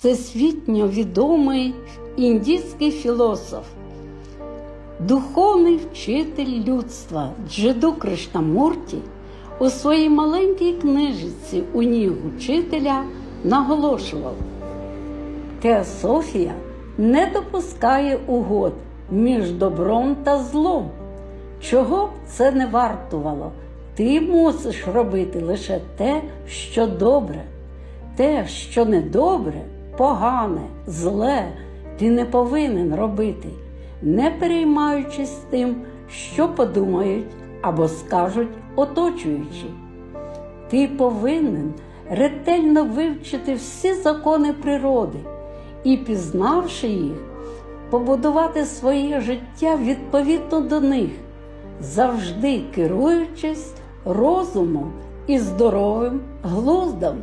всесвітньо відомий індійський філософ, духовний вчитель людства Джиду Кришнамурті у своїй маленькій книжці у ніг учителя наголошував. Теософія не допускає угод між добром та злом. Чого б це не вартувало? Ти мусиш робити лише те, що добре. Те, що недобре, погане, зле, ти не повинен робити, не переймаючись тим, що подумають або скажуть оточуючі. Ти повинен ретельно вивчити всі закони природи і, пізнавши їх, побудувати своє життя відповідно до них, завжди керуючись розумом і здоровим глуздом.